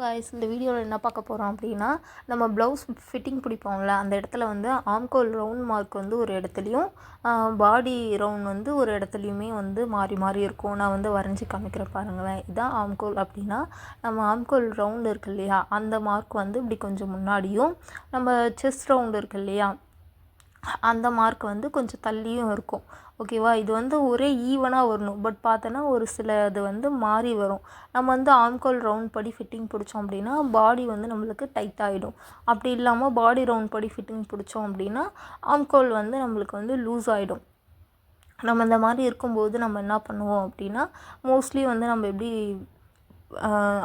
Guys இந்த வீடியோவில் என்ன பார்க்க போகிறோம் அப்படின்னா நம்ம ப்ளவுஸ் ஃபிட்டிங் பிடிப்போம்ல அந்த இடத்துல வந்து ஆம்கோல் ரவுண்ட் மார்க் வந்து ஒரு இடத்துலையும் பாடி ரவுண்ட் வந்து ஒரு இடத்துலையுமே வந்து மாறி மாறி இருக்கும். நான் வந்து வரைஞ்சி காமிக்கிறேன் பாருங்களேன். இதான் ஆம்கோல் அப்படின்னா நம்ம ஆம்கோல் ரவுண்டு இருக்கு இல்லையா? அந்த மார்க் வந்து இப்படி கொஞ்சம் முன்னாடியும் நம்ம செஸ் ரவுண்டு இருக்கு இல்லையா? அந்த மார்க் வந்து கொஞ்சம் தள்ளியும் இருக்கும். ஓகேவா இது வந்து ஒரே ஈவனாக வரணும். பட் பார்த்தோன்னா ஒரு சில இது வந்து மாறி வரும். நம்ம வந்து ஆம்கோல் ரவுண்ட் படி ஃபிட்டிங் பிடிச்சோம் அப்படின்னா பாடி வந்து நம்மளுக்கு டைட் ஆகிடும் அப்படி இல்லாமல் பாடி ரவுண்ட் படி ஃபிட்டிங் பிடிச்சோம் அப்படின்னா ஆம்கோல் வந்து நம்மளுக்கு வந்து லூஸ் ஆகிடும் நம்ம இந்த மாதிரி இருக்கும்போது நம்ம என்ன பண்ணுவோம் அப்படின்னா மோஸ்ட்லி வந்து நம்ம எப்படி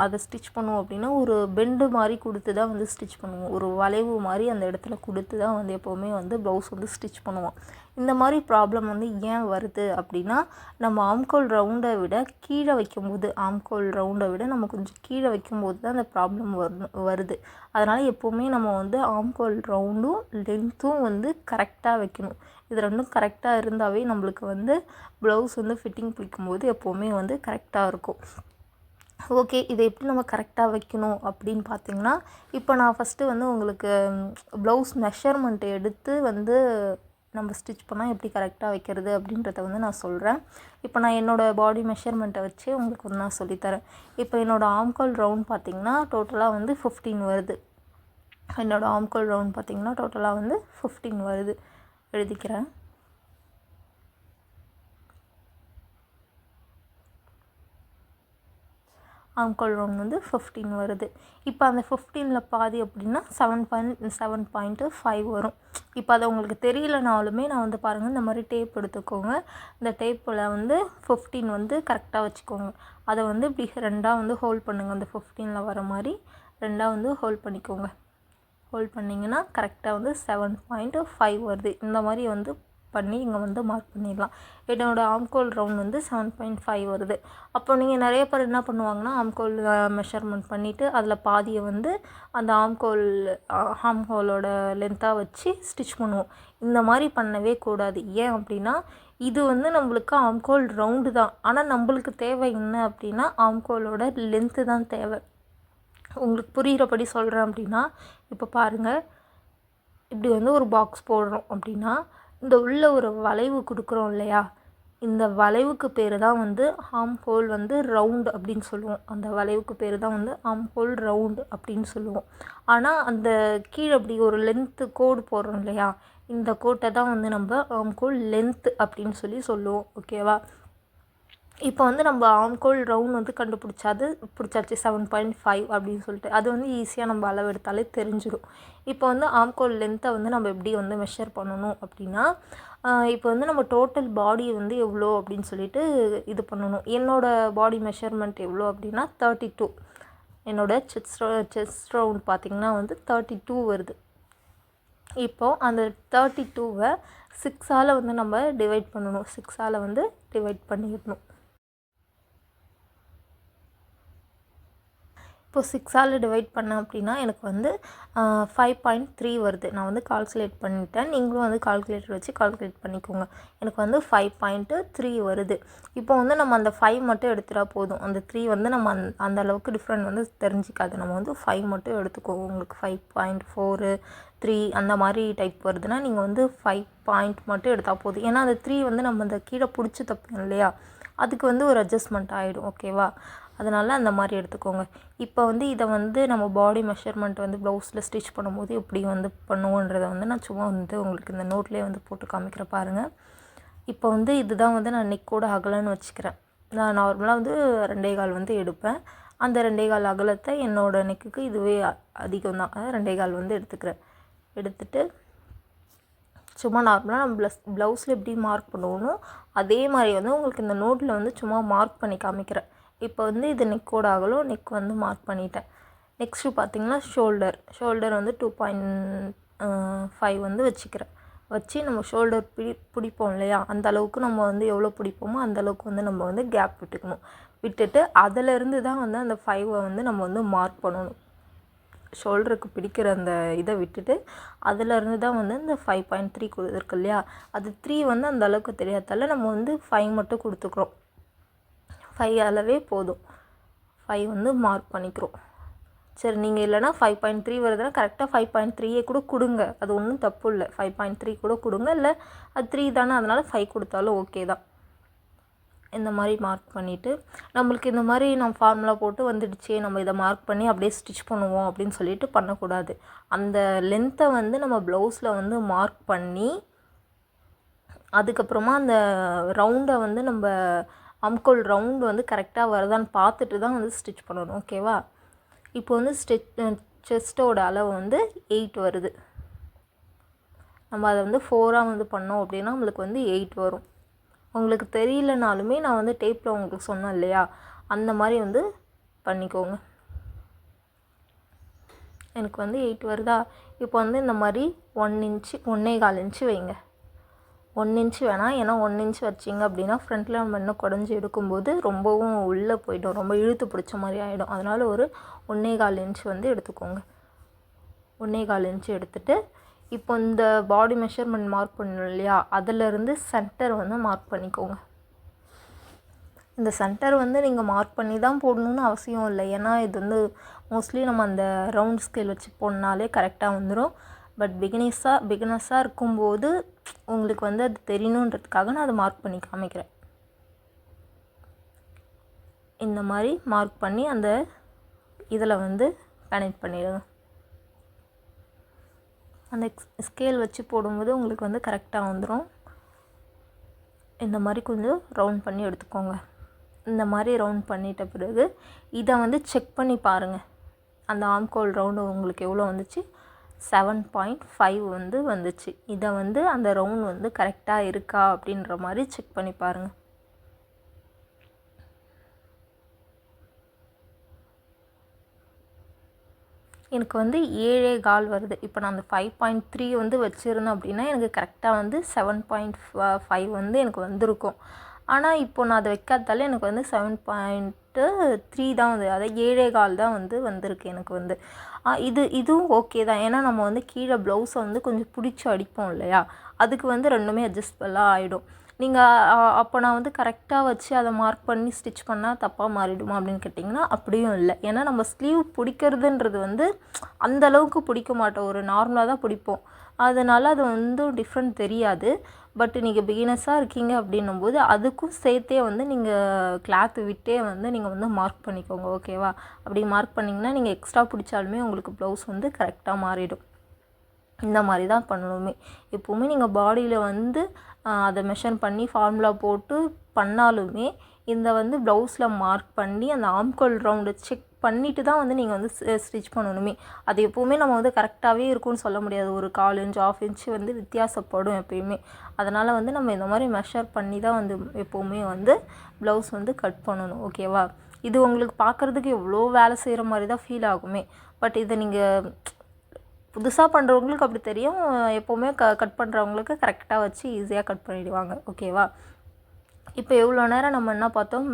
அதை ஸ்டிச் பண்ணுவோம் அப்படின்னா ஒரு பெண்டு மாதிரி கொடுத்து தான் வந்து ஸ்டிச் பண்ணுவோம். ஒரு வளைவு மாதிரி அந்த இடத்துல கொடுத்து தான் வந்து எப்போவுமே வந்து ப்ளவுஸ் வந்து ஸ்டிச் பண்ணுவோம். இந்த மாதிரி ப்ராப்ளம் வந்து ஏன் வருது அப்படின்னா நம்ம ஆம்கோல் ரவுண்டை விட கீழே வைக்கும்போது ஆம்கோல் ரவுண்டை விட நம்ம கொஞ்சம் கீழே வைக்கும்போது தான் அந்த ப்ராப்ளம் வரும் வருது. அதனால் எப்போவுமே நம்ம வந்து ஆம்கோல் ரவுண்டும் லென்த்தும் வந்து கரெக்டாக வைக்கணும். இது ரெண்டும் கரெக்டாக இருந்தாவே நம்மளுக்கு வந்து ப்ளவுஸ் வந்து ஃபிட்டிங் பிடிக்கும்போது எப்போவுமே வந்து கரெக்டாக இருக்கும். ஓகே இதை எப்படி நம்ம கரெக்டாக வைக்கணும் அப்படின்னு பார்த்தீங்கன்னா இப்போ நான் ஃபஸ்ட்டு வந்து உங்களுக்கு ப்ளவுஸ் மெஷர்மெண்ட் எடுத்து வந்து நம்ம ஸ்டிச் பண்ணால் எப்படி கரெக்டாக வைக்கிறது அப்படின்றத வந்து நான் சொல்கிறேன் இப்போ நான் என்னோடய பாடி மெஷர்மெண்ட்டை வச்சு உங்களுக்கு வந்து நான் சொல்லித்தரேன் இப்போ என்னோடய ஆம்கால் ரவுண்ட் பார்த்திங்கன்னா டோட்டலாக வந்து ஃபிஃப்டீன் வருது. என்னோடய ஆம்கால் ரவுண்ட் பார்த்திங்கன்னா டோட்டலாக வந்து ஃபிஃப்டீன் வருது. எழுதிக்கிறேன். அங்கோல் ரவுண்ட் வந்து ஃபிஃப்டீன் வருது. இப்போ அந்த ஃபிஃப்டீனில் பாதி அப்படின்னா seven point seven point five வரும். இப்போ அது உங்களுக்கு தெரியலனாலுமே நான் வந்து பாருங்கள் இந்த மாதிரி டேப் எடுத்துக்கோங்க. இந்த டேப்பில் வந்து ஃபிஃப்டீன் வந்து கரெக்டாக வச்சுக்கோங்க. அதை வந்து இப்படி ரெண்டாக வந்து ஹோல்ட் பண்ணுங்கள் அந்த ஃபிஃப்டீனில் வர மாதிரி ரெண்டாக வந்து ஹோல்ட் பண்ணிக்கோங்க. ஹோல்ட் பண்ணிங்கன்னா கரெக்டாக வந்து செவன் பாயிண்ட்டு ஃபைவ் வருது. இந்த மாதிரி வந்து பண்ணி இங்கே வந்து மார்க் பண்ணிடலாம். என்னோடய ஆம்கோல் ரவுண்ட் வந்து செவன் பாயிண்ட் ஃபைவ் வருது. அப்போ நீங்கள் நிறைய பேர் என்ன பண்ணுவாங்கன்னா ஆம்கோல் மெஷர்மெண்ட் பண்ணிவிட்டு அதில் பாதியை வந்து அந்த ஆம்கோல் ஆம்கோலோட லென்த்தாக வச்சு ஸ்டிச் பண்ணுவோம். இந்த மாதிரி பண்ணவே கூடாது. ஏன் அப்படின்னா இது வந்து நம்மளுக்கு ஆம்கோல் ரவுண்டு தான். ஆனால் நம்மளுக்கு தேவை என்ன அப்படின்னா ஆம்கோலோட லென்த்து தான் தேவை. உங்களுக்கு புரிகிறபடி சொல்கிறேன் அப்படின்னா இப்போ பாருங்கள் இப்படி வந்து ஒரு பாக்ஸ் போடுறோம் அப்படின்னா இந்த உள்ள ஒரு வளைவு கொடுக்குறோம் இல்லையா? இந்த வளைவுக்கு பேர் தான் வந்து ஆம் ஹோல் வந்து ரவுண்டு அப்படின்னு சொல்லுவோம். அந்த வளைவுக்கு பேர் தான் வந்து ஆம் ஹோல் ரவுண்டு அப்படின்னு சொல்லுவோம். ஆனால் அந்த கீழே அப்படி ஒரு லென்த்து கோடு போடுறோம் இல்லையா? இந்த கோட்டை தான் வந்து நம்ம ஆம் ஹோல் லென்த்து அப்படின்னு சொல்லி சொல்லுவோம். ஓகேவா இப்போ வந்து நம்ம ஆம்கோல் ரவுண்ட் வந்து கண்டுபிடிச்சாது பிடிச்சாச்சு செவன் பாயிண்ட் ஃபைவ் அப்படின்னு சொல்லிட்டு. அது வந்து ஈஸியாக நம்ம அளவு எடுத்தாலே தெரிஞ்சிடும் இப்போ வந்து ஆம்கோல் லென்த்தை வந்து நம்ம எப்படி வந்து மெஷர் பண்ணணும் அப்படின்னா இப்போ வந்து நம்ம டோட்டல் பாடி வந்து எவ்வளோ அப்படின்னு சொல்லிட்டு இது பண்ணணும். என்னோடய பாடி மெஷர்மெண்ட் எவ்வளோ அப்படின்னா தேர்ட்டி டூ என்னோடய செஸ்ட் செஸ்ட் ரவுண்ட் பார்த்திங்கன்னா வந்து தேர்ட்டி டூ வருது. இப்போது அந்த தேர்ட்டி டூவை சிக்ஸால் வந்து நம்ம டிவைட் பண்ணணும். சிக்ஸால் வந்து டிவைட் பண்ணிடணும். இப்போ சிக்ஸால் டிவைட் பண்ணேன் அப்படின்னா எனக்கு வந்து ஃபைவ் பாயிண்ட் த்ரீ வருது. நான் வந்து கால்குலேட் பண்ணிட்டேன். நீங்களும் வந்து கால்குலேட்டர் வச்சு கால்குலேட் பண்ணிக்கோங்க. எனக்கு வந்து ஃபைவ் பாயிண்ட்டு த்ரீ வருது. இப்போ வந்து நம்ம அந்த ஃபைவ் மட்டும் எடுத்துட்டா போதும். அந்த த்ரீ வந்து நம்ம அந் அந்த அளவுக்கு டிஃப்ரெண்ட் வந்து தெரிஞ்சிக்காது. நம்ம வந்து ஃபைவ் மட்டும் எடுத்துக்கோங்க. உங்களுக்கு ஃபைவ் பாயிண்ட் ஃபோரு த்ரீ அந்த மாதிரி டைப் வருதுன்னா நீங்கள் வந்து ஃபைவ் பாயிண்ட் மட்டும் எடுத்தால் போதும். ஏன்னா அந்த த்ரீ வந்து நம்ம அந்த கீழே பிடிச்சி தப்போம் இல்லையா? அதுக்கு வந்து ஒரு அட்ஜஸ்ட்மெண்ட் ஆகிடும் ஓகேவா அதனால் அந்த மாதிரி எடுத்துக்கோங்க. இப்போ வந்து இதை வந்து நம்ம பாடி மெஷர்மெண்ட் வந்து ப்ளவுஸில் ஸ்டிச் பண்ணும்போது எப்படி வந்து பண்ணுவோன்றதை வந்து நான் சும்மா வந்து உங்களுக்கு இந்த நோட்லேயே வந்து போட்டு காமிக்கிற பாருங்கள் இப்போ வந்து இதுதான் வந்து நான் நெக்கோட அகலன்னு வச்சுக்கிறேன். நான் நார்மலாக வந்து ரெண்டே கால் வந்து எடுப்பேன். அந்த ரெண்டே கால் அகலத்தை என்னோடய நெக்குக்கு இதுவே அதிகம் தான் ரெண்டே கால் வந்து எடுத்துக்கிறேன். எடுத்துகிட்டு சும்மா நார்மலாக நம்ம ப்ளஸ் ப்ளவுஸில் எப்படி மார்க் பண்ணுவோமோ அதே மாதிரி வந்து உங்களுக்கு இந்த நோட்டில் வந்து சும்மா மார்க் பண்ணி காமிக்கிறேன். இப்போ வந்து இது நெக்கோட அகலம் நெக் வந்து மார்க் பண்ணிட்டேன். நெக்ஸ்ட்டு பார்த்திங்கன்னா ஷோல்டர் ஷோல்டர் வந்து டூ பாயிண்ட் ஃபைவ் வந்து வச்சுக்கிறேன். வச்சு நம்ம ஷோல்டர் பிடி பிடிப்போம் இல்லையா? அந்த அளவுக்கு நம்ம வந்து எவ்வளோ பிடிப்போமோ அந்த அளவுக்கு வந்து நம்ம வந்து கேப் விட்டுக்கணும். விட்டுட்டு அதிலேருந்து தான் வந்து அந்த ஃபைவை வந்து நம்ம வந்து மார்க் பண்ணணும். ஷோல்டருக்கு பிடிக்கிற அந்த இதை விட்டுட்டு அதிலேருந்து தான் வந்து இந்த ஃபைவ் பாயிண்ட் த்ரீ கொடுத்துருக்கு இல்லையா? அது த்ரீ வந்து அந்த அளவுக்கு தெரியாதால நம்ம வந்து ஃபைவ் மட்டும் கொடுத்துக்குறோம். ஃபைவ் அளவே போதும். ஃபைவ் வந்து மார்க் பண்ணிக்கிறோம். சரி நீங்கள் இல்லைனா ஃபைவ் பாயிண்ட் த்ரீ வருதுன்னா கரெக்டாக ஃபைவ் பாயிண்ட் த்ரீயே கூட கொடுங்க. அது ஒன்றும் தப்பு இல்லை. ஃபைவ் பாயிண்ட் த்ரீ கூட கொடுங்க. இல்லை அது த்ரீ தானே அதனால் ஃபைவ் கொடுத்தாலும் ஓகே தான். இந்த மாதிரி மார்க் பண்ணிவிட்டு நம்மளுக்கு இந்த மாதிரி நம்ம ஃபார்முலா போட்டு வந்துடுச்சு நம்ம இதை மார்க் பண்ணி அப்படியே ஸ்டிச் பண்ணுவோம் அப்படின்னு சொல்லிட்டு பண்ணக்கூடாது. அந்த லென்த்தை வந்து நம்ம ப்ளவுஸில் வந்து மார்க் பண்ணி அதுக்கப்புறமா அந்த ரவுண்டை வந்து நம்ம அம்கோல் ரவுண்டு வந்து கரெக்டாக வருதான்னு பார்த்துட்டு தான் வந்து ஸ்டிச் பண்ணணும் ஓகேவா இப்போ வந்து ஸ்டிச் செஸ்ட்டோட அளவு வந்து எயிட் வருது. நம்ம அதை வந்து ஃபோராக வந்து பண்ணோம் அப்படின்னா நம்மளுக்கு வந்து எயிட் வரும். உங்களுக்கு தெரியலனாலுமே நான் வந்து டேப்பில் உங்களுக்கு சொன்னேன் இல்லையா? அந்த மாதிரி வந்து பண்ணிக்கோங்க. எனக்கு வந்து எயிட் வருதா? இப்போ வந்து இந்த மாதிரி ஒன் இன்ச்சு ஒன்றே கால் இன்ச்சு வைங்க. ஒன் இன்ச்சு வேணாம் ஏன்னா ஒன் இன்ச் வச்சிங்க அப்படின்னா ஃப்ரண்ட்டில் நம்ம இன்னும் குடஞ்சி எடுக்கும்போது ரொம்பவும் உள்ளே போய்டும். ரொம்ப இழுத்து பிடிச்ச மாதிரி ஆகிடும் அதனால் ஒரு ஒன்றே கால் இன்ச் வந்து எடுத்துக்கோங்க. ஒன்றே கால் இன்ச்சு எடுத்துகிட்டு இப்போ இந்த பாடி மெஷர்மெண்ட் மார்க் பண்ணணும் இல்லையா? அதிலிருந்து சென்டர் வந்து மார்க் பண்ணிக்கோங்க. இந்த சென்டர் வந்து நீங்கள் மார்க் பண்ணி தான் போடணுன்னு அவசியம் இல்லை. ஏன்னா இது வந்து மோஸ்ட்லி நம்ம அந்த ரவுண்ட் ஸ்கேல் வச்சு போடனாலே கரெக்டாக வந்துடும் பட் பிகினர்ஸாக பிகினர்ஸாக இருக்கும்போது உங்களுக்கு வந்து அது தெரியணுன்றதுக்காக நான் அதை மார்க் பண்ணி காமிக்கிறேன். இந்த மாதிரி மார்க் பண்ணி அந்த இதில் வந்து கனெக்ட் பண்ணிடுங்க. அந்த ஸ்கேல் வச்சு போடும்போது உங்களுக்கு வந்து கரெக்டாக வந்துடும் இந்த மாதிரி கொஞ்சம் ரவுண்ட் பண்ணி எடுத்துக்கோங்க. இந்த மாதிரி ரவுண்ட் பண்ணிட்ட பிறகு இதை வந்து செக் பண்ணி பாருங்கள் அந்த ஆம்கோல் ரவுண்டு உங்களுக்கு எவ்வளோ வந்துச்சு? செவன் பாயிண்ட் ஃபைவ் வந்து வந்துச்சு. இதை வந்து அந்த ரவுண்ட் வந்து கரெக்டாக இருக்கா அப்படின்ற மாதிரி செக் பண்ணி பாருங்கள் எனக்கு வந்து ஏழே கால் வருது. இப்போ நான் அந்த ஃபைவ் பாயிண்ட் த்ரீ வந்து வச்சுருந்தேன் அப்படின்னா எனக்கு கரெக்டாக வந்து செவன் பாயிண்ட் ஃபைவ் வந்து எனக்கு வந்திருக்கும். ஆனால் இப்போ நான் அதை வைக்காததால எனக்கு வந்து செவன் பாயிண்ட்டு த்ரீ தான் வந்து அதாவது ஏழே கால் தான் வந்து வந்திருக்கு எனக்கு வந்து. இது இதுவும் ஓகே தான். ஏன்னா நம்ம வந்து கீழே ப்ளவுஸை வந்து கொஞ்சம் பிடிச்சி அடிப்போம் இல்லையா? அதுக்கு வந்து ரெண்டுமே அட்ஜஸ்டபுளாக ஆகிடும் நீங்கள் அப்போ நான் வந்து கரெக்டாக வச்சு அதை மார்க் பண்ணி ஸ்டிச் பண்ணால் தப்பாக மாறிடுமா அப்படின்னு கேட்டிங்கன்னா அப்படியும் இல்லை. ஏன்னா நம்ம ஸ்லீவ் பிடிக்கிறதுன்றது வந்து அந்த அளவுக்கு பிடிக்க மாட்டோம். ஒரு நார்மலாக தான் பிடிப்போம். அதனால் அது வந்து டிஃப்ரெண்ட் தெரியாது. பட் நீங்கள் பிகினஸாக இருக்கீங்க அப்படின்னும் போது அதுக்கும் சேர்த்தே வந்து நீங்கள் கிளாத் விட்டே வந்து நீங்கள் வந்து மார்க் பண்ணிக்கோங்க ஓகேவா அப்படி மார்க் பண்ணிங்கன்னா நீங்கள் எக்ஸ்ட்ரா பிடிச்சாலுமே உங்களுக்கு ப்ளவுஸ் வந்து கரெக்டாக மாறிடும். இந்த மாதிரி தான் பண்ணணுமே. எப்போவுமே நீங்கள் பாடியில் வந்து அதை மெஷர் பண்ணி ஃபார்முலா போட்டு பண்ணாலுமே இந்த வந்து ப்ளவுஸில் மார்க் பண்ணி அந்த ஆம்கோல் ரவுண்டை செக் பண்ணிவிட்டு தான் வந்து நீங்கள் வந்து ஸ்டிச் பண்ணணுமே. அது எப்போவுமே நம்ம வந்து கரெக்டாகவே இருக்கும்னு சொல்ல முடியாது. ஒரு கால் இன்ச் ஆஃப் இன்ச் வந்து வித்தியாசப்படும் எப்பயுமே. அதனால் வந்து நம்ம இந்த மாதிரி மெஷர் பண்ணி தான் வந்து எப்போவுமே வந்து ப்ளவுஸ் வந்து கட் பண்ணணும். ஓகேவா இது உங்களுக்கு பார்க்குறதுக்கு எவ்வளோ வேலை செய்கிற மாதிரி தான் ஃபீல் ஆகுமே. பட் இதை நீங்கள் புதுசாக பண்ணுறவங்களுக்கு அப்படி தெரியும். எப்போவுமே க கட் பண்ணுறவங்களுக்கு கரெக்டாக வச்சு ஈஸியாக கட் பண்ணிவிடுவாங்க ஓகேவா இப்போ எவ்வளோ நேரம் நம்ம என்ன பார்த்தோம்?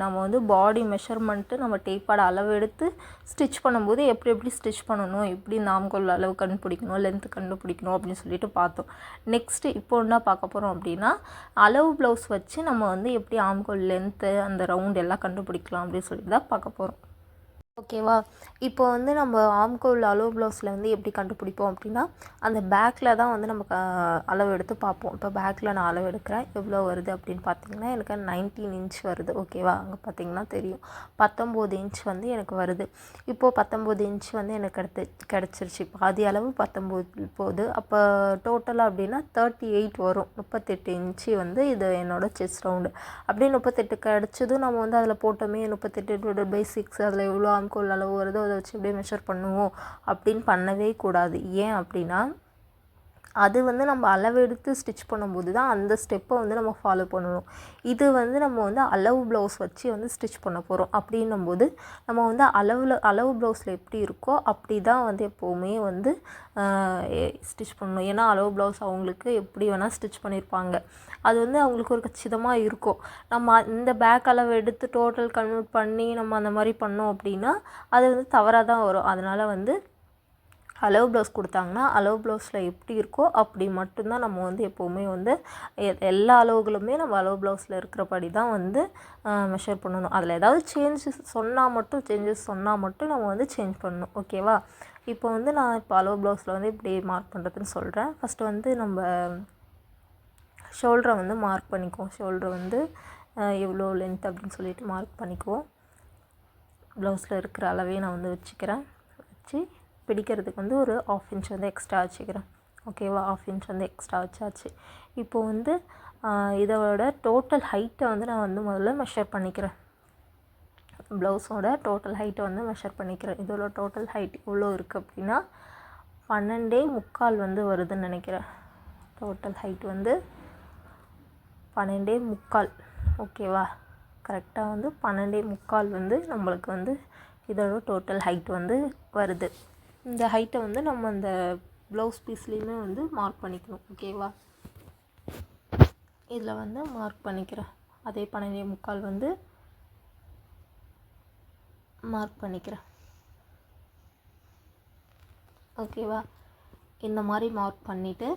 நம்ம வந்து பாடி மெஷர்மெண்ட்டு நம்ம டேப்பாட அளவு எடுத்து ஸ்டிச் பண்ணும்போது எப்படி எப்படி ஸ்டிச் பண்ணணும்? எப்படி நாம்கோல் அளவு கண்டுபிடிக்கணும்? லென்த்து கண்டுபிடிக்கணும்? அப்படின்னு சொல்லிட்டு பார்த்தோம். நெக்ஸ்ட்டு இப்போ என்ன பார்க்க போகிறோம் அப்படின்னா அளவு ப்ளவுஸ் வச்சு நம்ம வந்து எப்படி ஆம்கோல் லென்த்து அந்த ரவுண்ட் எல்லாம் கண்டுபிடிக்கலாம் அப்படின்னு சொல்லிட்டு தான் பார்க்க போகிறோம் ஓகேவா? இப்போ வந்து நம்ம ஆம்கோல் அளவு ப்ளவுஸில் வந்து எப்படி கண்டுபிடிப்போம் அப்படின்னா அந்த பேக்கில் தான் வந்து நம்ம அளவு எடுத்து பார்ப்போம். இப்போ பேக்கில் நான் அளவு எடுக்கிறேன். எவ்வளோ வருது அப்படின்னு பார்த்தீங்கன்னா எனக்கு நைன்டீன் இன்ச் வருது. ஓகேவா? அங்கே பார்த்தீங்கன்னா தெரியும். பத்தொம்போது இன்ச் வந்து எனக்கு வருது. இப்போது பத்தொம்போது இன்ச் வந்து எனக்கு கிடைத்து கிடச்சிருச்சு. பாதி அளவு பத்தொம்போது போகுது. அப்போ டோட்டலாக அப்படின்னா தேர்ட்டி எயிட் வரும். முப்பத்தெட்டு இன்ச்சு வந்து இது என்னோடய செஸ் ரவுண்டு அப்படியே முப்பத்தெட்டு கிடச்சதும் நம்ம வந்து அதில் போட்டோமே முப்பத்தெட்டு பை சிக்ஸ் அதில் எவ்வளோ ஆம்கோல் அளவு வருதோ அதை வச்சு இப்படியே மெஷர் பண்ணுவோம் அப்படின்னு பண்ணவே கூடாது. ஏன் அப்படின்னா அது வந்து நம்ம அளவெடுத்து ஸ்டிச் பண்ணும்போது தான் அந்த ஸ்டெப்பை வந்து நம்ம ஃபாலோ பண்ணணும். இது வந்து நம்ம வந்து அளவு ப்ளவுஸ் வச்சு வந்து ஸ்டிச் பண்ண போகிறோம் அப்படின்னும்போது நம்ம வந்து அளவில் அளவு ப்ளவுஸில் எப்படி இருக்கோ அப்படி தான் வந்து எப்போவுமே வந்து ஸ்டிச் பண்ணணும். ஏன்னா அளவு ப்ளவுஸ் அவங்களுக்கு எப்படி வேணால் ஸ்டிச் பண்ணியிருப்பாங்க அது வந்து அவங்களுக்கு ஒரு கச்சிதமாக இருக்கும். நம்ம இந்த பேக் அளவு எடுத்து டோட்டல் கன்வெர்ட் பண்ணி நம்ம அந்த மாதிரி பண்ணோம் அப்படின்னா அது வந்து தவறாக தான் வரும். அதனால் வந்து அலோ ப்ளவுஸ் கொடுத்தாங்கன்னா அலோவ் ப்ளவுஸில் எப்படி இருக்கோ அப்படி மட்டும்தான் நம்ம வந்து எப்போவுமே வந்து எல்லா அளவுகளுமே நம்ம அலோ ப்ளவுஸில் இருக்கிறபடி தான் வந்து மெஷர் பண்ணணும். அதில் ஏதாவது சேஞ்சஸ் சொன்னால் மட்டும் சேஞ்சஸ் சொன்னால் மட்டும் நம்ம வந்து சேஞ்ச் பண்ணணும். ஓகேவா இப்போ வந்து நான் இப்போ அலோ ப்ளவுஸில் வந்து இப்படி மார்க் பண்ணுறதுன்னு சொல்கிறேன் ஃபஸ்ட்டு வந்து நம்ம ஷோல்டரை வந்து மார்க் பண்ணிக்குவோம். ஷோல்டர் வந்து எவ்வளோ லென்த் அப்படின்னு சொல்லிட்டு மார்க் பண்ணிக்குவோம். ப்ளவுஸில் இருக்கிற அளவே நான் வந்து வச்சுக்கிறேன். வச்சு பிடிக்கிறதுக்கு வந்து ஒரு ஆஃப் இன்ச் வந்து எக்ஸ்ட்ரா வச்சுக்கிறேன். ஓகேவா ஆஃப் இன்ச் வந்து எக்ஸ்ட்ரா வச்சாச்சு. இப்போ வந்து இதோட டோட்டல் ஹைட்டை வந்து நான் வந்து முதல்ல மெஷர் பண்ணிக்கிறேன். ப்ளவுஸோட டோட்டல் ஹைட்டை வந்து மெஷர் பண்ணிக்கிறேன். இதோட டோட்டல் ஹைட் எவ்வளோ இருக்குது அப்படின்னா பன்னெண்டே முக்கால் வந்து வருதுன்னு நினைக்கிறேன். டோட்டல் ஹைட் வந்து பன்னெண்டே முக்கால். ஓகேவா கரெக்டாக வந்து பன்னெண்டே முக்கால் வந்து நம்மளுக்கு வந்து இதோட டோட்டல் ஹைட் வந்து வருது. இந்த ஹைட்டை வந்து நம்ம அந்த ப்ளவுஸ் பீஸ்லேயுமே வந்து மார்க் பண்ணிக்கணும் ஓகேவா இதில் வந்து மார்க் பண்ணிக்கிறேன். அதே பன்னெண்டே முக்கால் வந்து மார்க் பண்ணிக்கிறேன். ஓகேவா இந்த மாதிரி மார்க் பண்ணிவிட்டு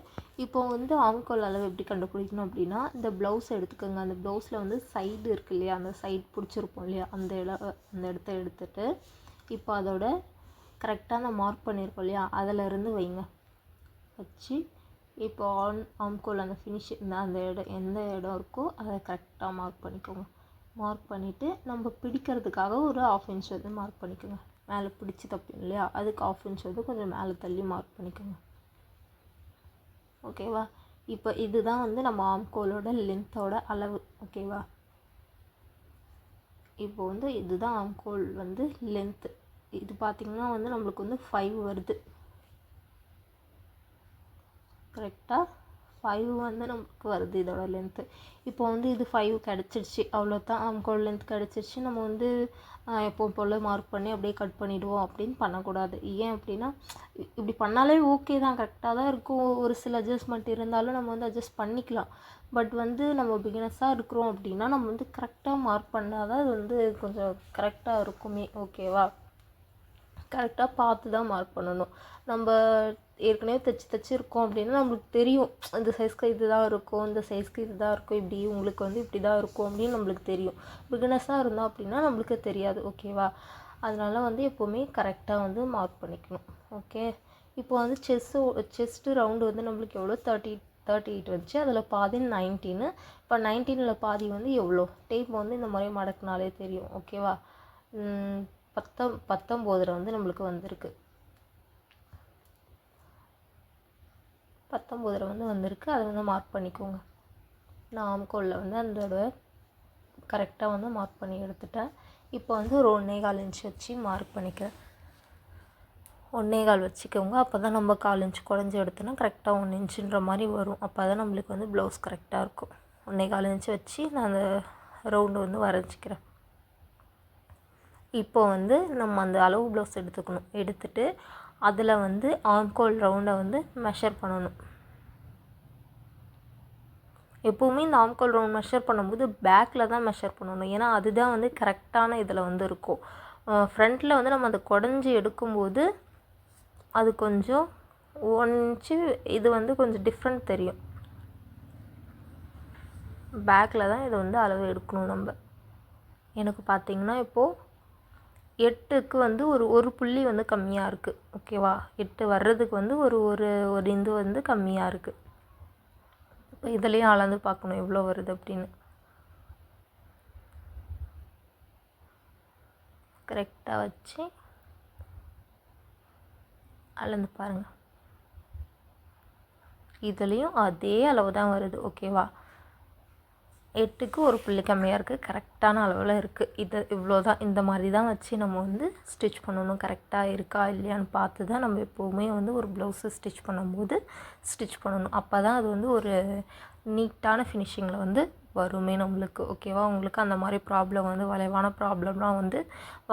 இப்போ வந்து ஆம்கோல் அளவு எப்படி கண்டுபிடிக்கணும் அப்படின்னா இந்த ப்ளவுஸ் எடுத்துக்கோங்க. அந்த ப்ளவுஸில் வந்து சைடு இருக்கு இல்லையா? அந்த சைடு பிடிச்சிருப்போம் இல்லையா? அந்த இட அந்த இடத்த எடுத்துகிட்டு இப்போ அதோட கரெக்டாக அந்த மார்க் பண்ணியிருக்கோம் இல்லையா? அதில் இருந்து வைங்க. வச்சு இப்போ ஆன் ஆம்கோல் அந்த ஃபினிஷ் அந்த இடம் எந்த இடம் இருக்கோ அதை கரெக்டாக மார்க் பண்ணிக்கோங்க. மார்க் பண்ணிவிட்டு நம்ம பிடிக்கிறதுக்காக ஒரு ஆஃப் இன்ச் வந்து மார்க் பண்ணிக்கோங்க. மேலே பிடிச்சி தப்போம் இல்லையா? அதுக்கு ஆஃப் இன்ச் வந்து கொஞ்சம் மேலே தள்ளி மார்க் பண்ணிக்கோங்க. ஓகேவா இப்போ இதுதான் வந்து நம்ம ஆம்கோலோட லென்த்தோட அளவு. ஓகேவா இப்போ வந்து இதுதான் ஆம்கோல் வந்து லென்த்து இது பார்த்திங்கன்னா வந்து நம்மளுக்கு வந்து ஃபைவ் வருது. கரெக்டாக ஃபைவ் வந்து நமக்கு வருது இதோட லென்த்து இப்போ வந்து இது ஃபைவ் கிடச்சிருச்சு. அவ்வளோதான் நமக்கோட லென்த் கிடச்சிருச்சு. நம்ம வந்து எப்போ போல் மார்க் பண்ணி அப்படியே கட் பண்ணிவிடுவோம் அப்படின்னு பண்ணக்கூடாது. ஏன் அப்படின்னா இப்படி பண்ணாலே ஓகே தான். கரெக்டாக தான் இருக்கும். ஒரு சில அட்ஜஸ்ட்மெண்ட் இருந்தாலும் நம்ம வந்து அட்ஜஸ்ட் பண்ணிக்கலாம். பட் வந்து நம்ம பிகினஸாக இருக்கிறோம் அப்படின்னா நம்ம வந்து கரெக்டாக மார்க் பண்ணால் தான் அது வந்து கொஞ்சம் கரெக்டாக இருக்குமே. ஓகேவா கரெக்டாக பார்த்து தான் மார்க் பண்ணணும். நம்ம ஏற்கனவே தைச்சி தைச்சி இருக்கோம் அப்படின்னா நம்மளுக்கு தெரியும் இந்த சைஸ்க்கு இது தான் இருக்கும் இந்த சைஸ்க்கு இது தான் இருக்கும் இப்படி உங்களுக்கு வந்து இப்படி தான் இருக்கும் அப்படின்னு நம்மளுக்கு தெரியும். பிகினஸாக இருந்தோம் அப்படின்னா நம்மளுக்கு தெரியாது ஓகேவா அதனால வந்து எப்போவுமே கரெக்டாக வந்து மார்க் பண்ணிக்கணும் ஓகே இப்போ வந்து செஸ்ஸு செஸ்ட்டு ரவுண்டு வந்து நம்மளுக்கு எவ்வளோ? தேர்ட்டி தேர்ட்டி எயிட் வந்துச்சு. அதில் பாதி நைன்டீனு இப்போ நைன்டீனில் பாதி வந்து எவ்வளோ? டேப் வந்து இந்த மாதிரி மடக்குனாலே தெரியும் ஓகேவா பத்தம் பத்தொம்போதில் வந்து நம்மளுக்கு வந்திருக்கு. பத்தொம்போதில் வந்து வந்திருக்கு. அதை வந்து மார்க் பண்ணிக்கோங்க. நான் ஆம்கோலில் வந்து அதோட கரெக்டாக வந்து மார்க் பண்ணி எடுத்துட்டேன். இப்போ வந்து ஒரு ஒன்றே கால் இன்ச் வச்சு மார்க் பண்ணிக்கிறேன். ஒன்றே கால் வச்சுக்கோங்க. அப்போ தான் நம்ம கால் இன்ச் குறைஞ்சி எடுத்தோன்னா கரெக்டாக ஒன்று இன்ச்சுன்ற மாதிரி வரும். அப்போ தான் நம்மளுக்கு வந்து ப்ளவுஸ் கரெக்டாக இருக்கும். ஒன்றே கால் இன்ச் வச்சு நான் அந்த ரவுண்டு வந்து வரைஞ்சிக்கிறேன். இப்போ வந்து நம்ம அந்த அளவு ப்ளவுஸ் எடுத்துக்கணும். எடுத்துட்டு அதில் வந்து ஆம்கோல் ரவுண்டை வந்து மெஷர் பண்ணணும். எப்போவுமே இந்த ஆம்கோல் ரவுண்ட் மெஷர் பண்ணும்போது பேக்கில் தான் மெஷர் பண்ணணும். ஏன்னா அதுதான் வந்து கரெக்டான இதில் வந்து இருக்கும். ஃப்ரண்ட்டில் வந்து நம்ம அதை குடஞ்சி எடுக்கும்போது அது கொஞ்சம் ஒன் இன்ச்சு இது வந்து கொஞ்சம் டிஃப்ரெண்ட் தெரியும். பேக்கில் தான் இதை வந்து அளவு எடுக்கணும் நம்ம. எனக்கு பார்த்தீங்கன்னா இப்போது எட்டுக்கு வந்து ஒரு ஒரு புள்ளி வந்து கம்மியாக இருக்குது ஓகேவா எட்டு வர்றதுக்கு வந்து ஒரு ஒரு ஒரு இது வந்து கம்மியாக இருக்குது இப்போ இதுலேயும் அளந்து பார்க்கணும் எவ்வளோ வருது அப்படின்னு. கரெக்டாக வச்சு அளந்து பாருங்கள் இதுலேயும் அதே அளவு தான் வருது. ஓகேவா எட்டுக்கு ஒரு புள்ளி கம்மியாக இருக்குது கரெக்டான அளவில் இருக்குது இது இவ்வளோ தான் இந்த மாதிரி தான் வச்சு நம்ம வந்து ஸ்டிச் பண்ணணும். கரெக்டாக இருக்கா இல்லையான்னு பார்த்து தான் நம்ம எப்போவுமே வந்து ஒரு ப்ளவுஸை ஸ்டிச் பண்ணும்போது ஸ்டிச் பண்ணணும். அப்போ தான் அது வந்து ஒரு நீட்டான ஃபினிஷிங்கில் வந்து வருமே நம்மளுக்கு. ஓகேவா உங்களுக்கு அந்த மாதிரி ப்ராப்ளம் வந்து வளைவான ப்ராப்ளம்லாம் வந்து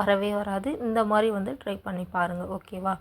வரவே வராது. இந்த மாதிரி வந்து ட்ரை பண்ணி பாருங்கள் ஓகேவா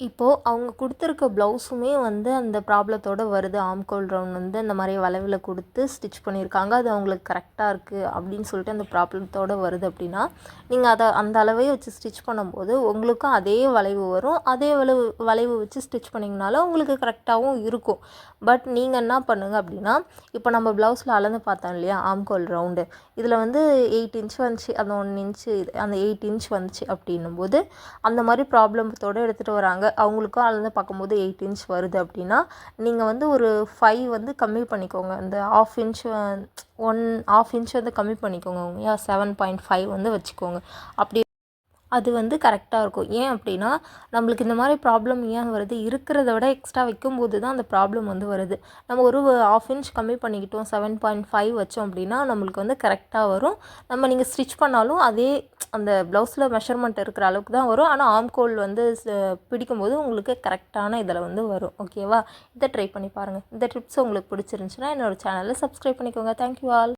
இப்போது அவங்க கொடுத்துருக்க ப்ளவுஸுமே வந்து அந்த ப்ராப்ளத்தோடு வருது. ஆம்கோல் ரவுண்ட் வந்து இந்த மாதிரி வளைவில் கொடுத்து ஸ்டிச் பண்ணியிருக்காங்க. அது அவங்களுக்கு கரெக்டாக இருக்குது அப்படின்னு சொல்லிட்டு அந்த ப்ராப்ளத்தோடு வருது அப்படின்னா நீங்கள் அதை அந்த அளவே வச்சு ஸ்டிச் பண்ணும்போது உங்களுக்கும் அதே வளைவு வரும். அதே வளைவு வளைவு வச்சு ஸ்டிச் பண்ணிங்கனாலும் உங்களுக்கு கரெக்டாகவும் இருக்கும். பட் நீங்கள் என்ன பண்ணுங்கள் அப்படின்னா இப்போ நம்ம ப்ளவுஸில் அளந்து பார்த்தோம் இல்லையா? ஆம்கோல் ரவுண்டு. இதில் வந்து எயிட் இன்ச் வந்துச்சு அந்த ஒன் இன்ச்சு அந்த எயிட் இன்ச் வந்துச்சு அப்படின்னும் போது அந்த மாதிரி ப்ராப்ளத்தோடு எடுத்துகிட்டு வராங்க. அவங்களுக்கும் அளந்து பார்க்கும்போது எயிட் இன்ச் வருது அப்படின்னா நீங்கள் வந்து ஒரு ஃபைவ் வந்து கம்மி பண்ணிக்கோங்க. இந்த half inch one half inch வந்து கம்மி பண்ணிக்கோங்க. யா செவன் பாயிண்ட் ஃபைவ் வந்து வச்சுக்கோங்க. அப்படி அது வந்து கரெக்டாக இருக்கும். ஏன் அப்படின்னா நம்மளுக்கு இந்த மாதிரி ப்ராப்ளம் ஏன் வருது? இருக்கிறத விட எக்ஸ்ட்ரா வைக்கும்போது தான் அந்த ப்ராப்ளம் வந்து வருது. நம்ம ஒரு ஆஃப் இன்ச் கம்மி பண்ணிக்கிட்டோம் செவன் பாயிண்ட் ஃபைவ் வச்சோம் அப்படின்னா நம்மளுக்கு வந்து கரெக்டாக வரும். நம்ம நீங்கள் ஸ்டிச் பண்ணாலும் அதே அந்த ப்ளவுஸில் மெஷர்மெண்ட் இருக்கிற அளவுக்கு தான் வரும். ஆனால் ஆம்கோல் வந்து பிடிக்கும்போது உங்களுக்கு கரெக்டான இதில் வந்து வரும். ஓகேவா இதை ட்ரை பண்ணி பாருங்கள் இந்த ட்ரிப்ஸ் உங்களுக்கு பிடிச்சிருந்துச்சுன்னா என்னோடய சேனலை சப்ஸ்கிரைப் பண்ணிக்கோங்க. Thank you all